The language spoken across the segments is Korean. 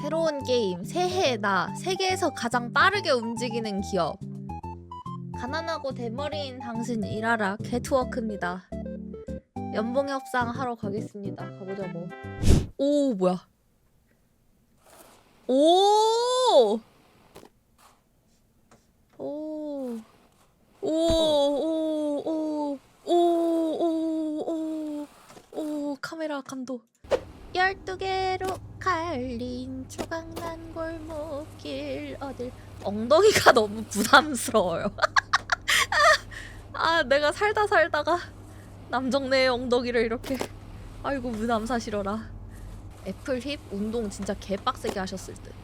새로운 게임 새해 나 세계에서 가장 빠르게 움직이는 기업. 가난하고 대머리인 당신 일하라 개트워크입니다. 연봉 협상 하러 가겠습니다. 가보자고 오 뭐야? 오! 오. 오, 오, 오, 오, 오, 오, 오, 카메라 감독. 12개로 갈린 조각난 골목길 어딜 엉덩이가 너무 부담스러워요. 아, 내가 살다 살다가 남정네의 엉덩이를 이렇게 아이고 무남사 싫어라. 애플 힙 운동 진짜 개빡세게 하셨을 듯.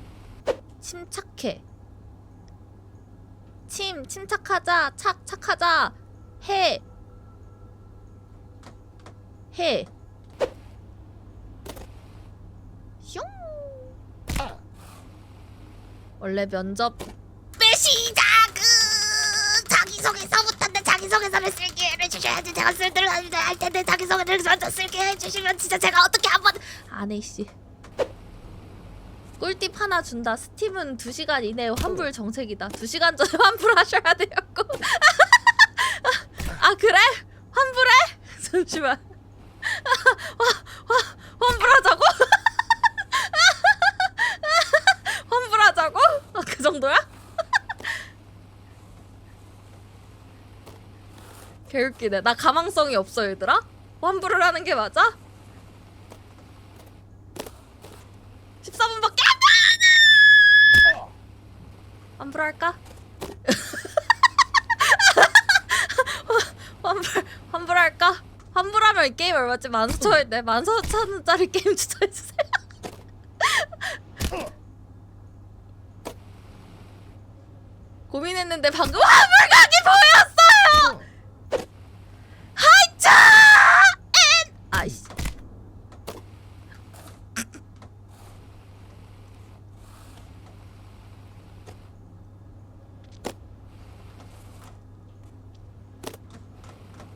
침착해. 침 침착하자 착 착하자 해 해. 슝. 원래 면접 시작! 자기소개서부터인데 자기소개서를 쓸 기회를 주셔야지 제가 쓸 때를 할 텐데 자기소개를 먼저 쓸 기회 해주시면 진짜 제가 어떻게 한번 안해 씨. 꿀팁 하나 준다. 스팀은 2시간 이내에 환불 정책이다. 2시간 전에 환불하셔야 되겠고. 아 그래? 환불해? 잠시만. 개웃기네. 나 가망성이 없어 얘들아? 환불을 하는 게 맞아? 14분밖에 안 돼! 환불할까? 환불 환불할까? 환불하면 이 게임 얼마지? 만수천인데 만사천원짜리 게임 추천해주세요. 고민했는데 방금 환불각이 보였어요. 하이차! 엔 아이씨.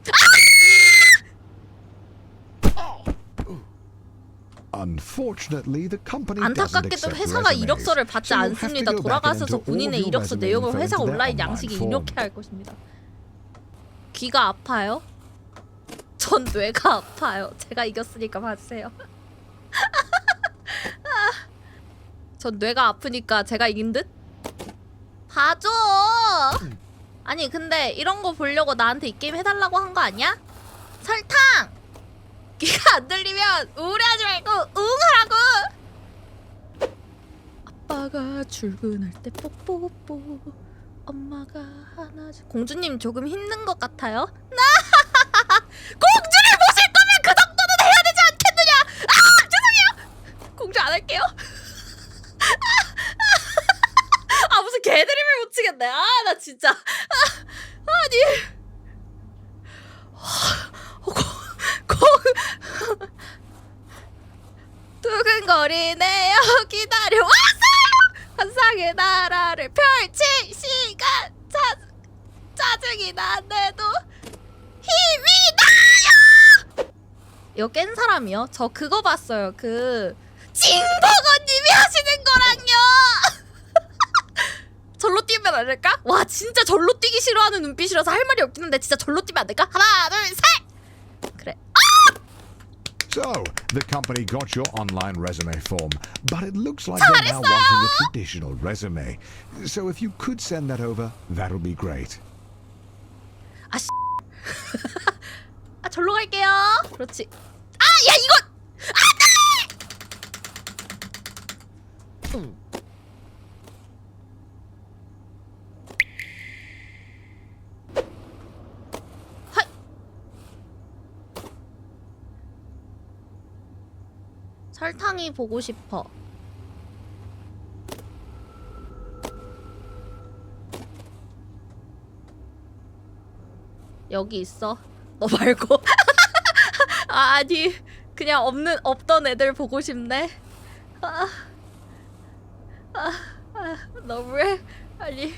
Unfortunately, the company doesn't 안타깝게도 회사가 이력서를 받지 않습니다. 돌아가셔서 본인의 이력서 내용을 회사 온라인 양식에. 입력해야 할 것입니다. 귀가 아파요? 전 뇌가 아파요. 제가 이겼으니까 봐주세요. 전 뇌가 아프니까 제가 이긴 듯? 봐줘! 아니 근데 이런 거 보려고 나한테 이 게임 해달라고 한 거 아니야? 설탕! 귀가 안 들리면 우울해하지 말고 응하라고! 아빠가 출근할 때 뽀뽀뽀 엄마가 하나 주- 공주님 조금 힘든 것 같아요. 공주를 모실 거면 그 정도는 해야 되지 않겠느냐? 아 죄송해요. 공주 안 할게요. 아 무슨 개드립을 못 치겠네. 아 나 진짜 아, 아니 공, 공 두근거리네요 기다려. 왔어요! 환상의 나라를 펼칠 시간! 짜, 짜증이 나네도 힘이 나요! 이거 깬 사람이요? 저 그거 봤어요. 그 징버거님이 하시는 거랑요! 절로 뛰면 안 될까? 와 진짜 절로 뛰기 싫어하는 눈빛이라서 할 말이 없긴 한데 진짜 절로 뛰면 안 될까? 하나 둘셋 So, the company got your online resume form, but it looks like they're now wanting a traditional resume. So, if you could send that over, that'll be great. 아 절로 갈게요. 그렇지. 아 야 이거 안돼. 음. 설탕이 보고 싶어. 여기 있어. 너 말고. 아, 아니 그냥 없는 없던 애들 보고 싶네. 아, 아, 아 너무해. 아니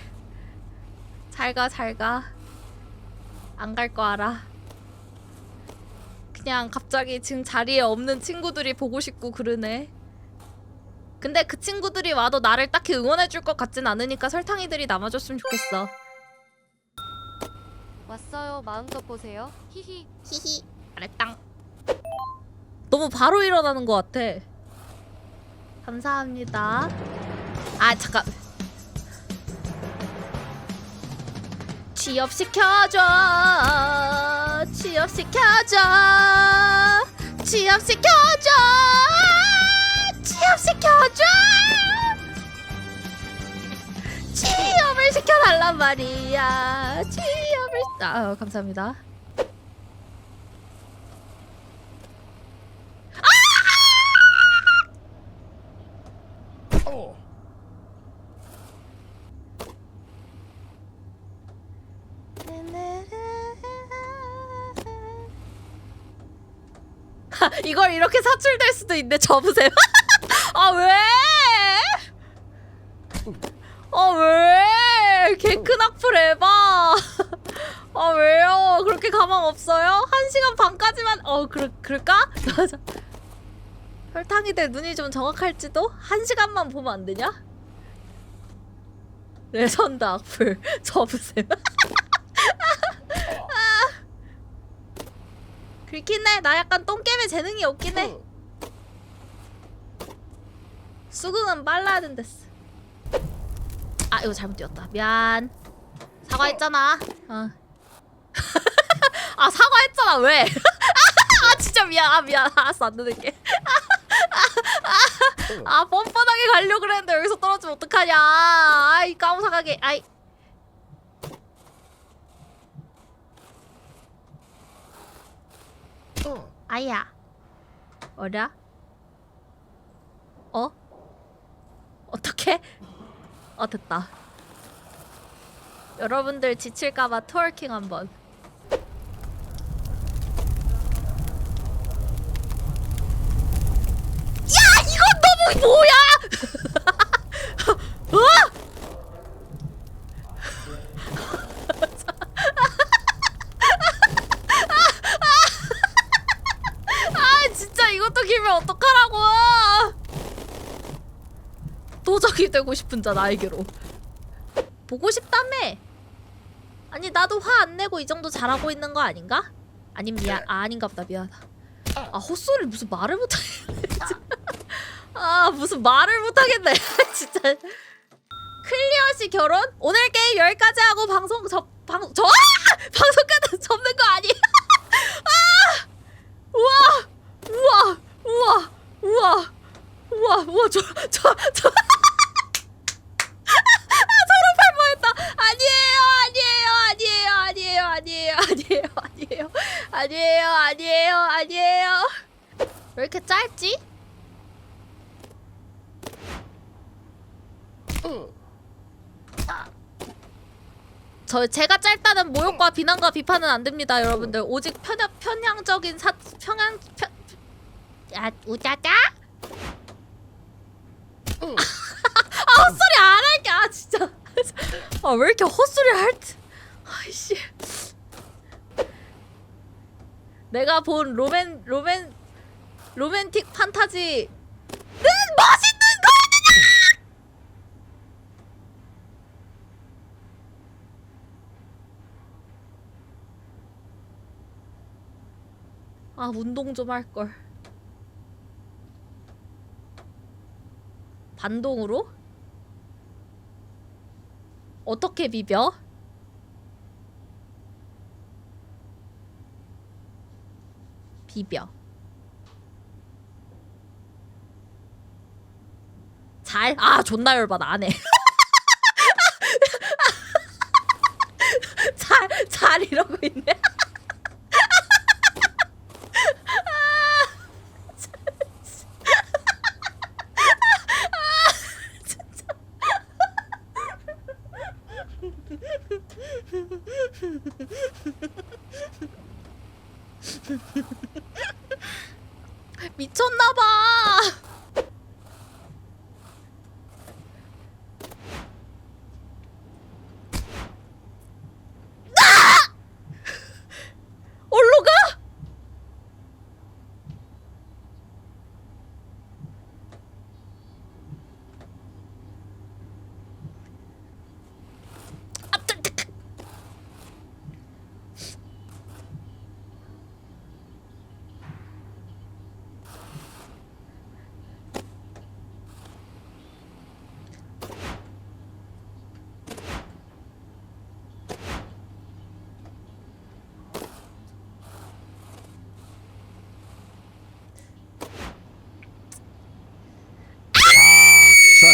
잘 가, 잘 가. 안 갈 거 알아. 그냥 갑자기 지금 자리에 없는 친구들이 보고 싶고 그러네. 근데 그 친구들이 와도 나를 딱히 응원해줄 것 같진 않으니까 설탕이들이 남아줬으면 좋겠어. 왔어요. 마음껏 보세요. 히히. 히히. 알았당. 너무 바로 일어나는 것 같아. 감사합니다. 아 잠깐. 취업시켜줘. 취업시켜줘. 취업시켜줘. 취업시켜줘. 취업을 시켜달란 말이야. 취업을 아 감사합니다. 이걸 이렇게 사출될 수도 있네. 접으세요. 아 왜? 아 왜? 개큰 악플 해봐. 아 왜요? 그렇게 가망 없어요? 한 시간 반까지만 어 그럴 그럴까? 맞아. 혈탕이들 눈이 좀 정확할지도 한 시간만 보면 안 되냐? 레전드 악플 접으세요. 그렇긴 해. 나 약간 똥겜에 재능이 없긴 해. 수긍은 빨라야 된댔어. 아 이거 잘못 뛰었다. 미안. 사과했잖아. 어. 아 사과했잖아 왜? 아 진짜 미안. 아 미안. 알았어 안 듣을게. 아 뻔뻔하게 가려고 그랬는데 여기서 떨어지면 어떡하냐. 아이 까무사하게. 아이. 아야. 어라? 어? 어떻게? 어 됐다. 여러분들 지칠까봐 트월킹 한번. 야 이건 너무 뭐야? 길면 어떡하라고. 도적이 되고 싶은 자 나에게로. 보고 싶다며. 아니 나도 화 안 내고 이 정도 잘하고 있는 거 아닌가? 아님 미안. 아 아닌가 보다. 미안하다. 아 헛소리를 무슨 말을 못하겠네 아 무슨 말을 못하겠네. 진짜. 클리어시 결혼? 오늘 게임 여기까지 하고 방송 접 방송 저 아! 방송 끝 접는 거 아니야? 아! 우와! 우와 우와 우와 우와 우와 저 저 저 아, 졸업할 뻔했다 아니에요 아니에요 아니에요 아니에요 왜 이렇게 짧지? 저 제가 짧다는 모욕과 비난과 비판은 안 됩니다, 여러분들. 오직 편향 편향적인 사 평양 편. 야 우자자? 아 헛소리 안 할게. 아 진짜. 아 왜 이렇게 헛소리 할? 때- 아이씨. 내가 본 로맨 로맨 로맨틱 판타지는 멋있는 거야! 아 운동 좀 할 걸. 반동으로? 어떻게 비벼? 비벼. 잘? 아 존나 열받아 안 해. 잘, 잘 이러고 있네. 미쳤나봐.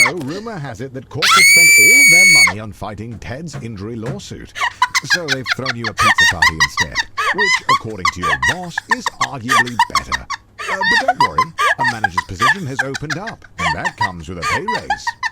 So, rumor has it that corporate spent all of their money on fighting Ted's injury lawsuit. So they've thrown you a pizza party instead, which, according to your boss, is arguably better. Uh, but don't worry, a manager's position has opened up, and that comes with a pay raise.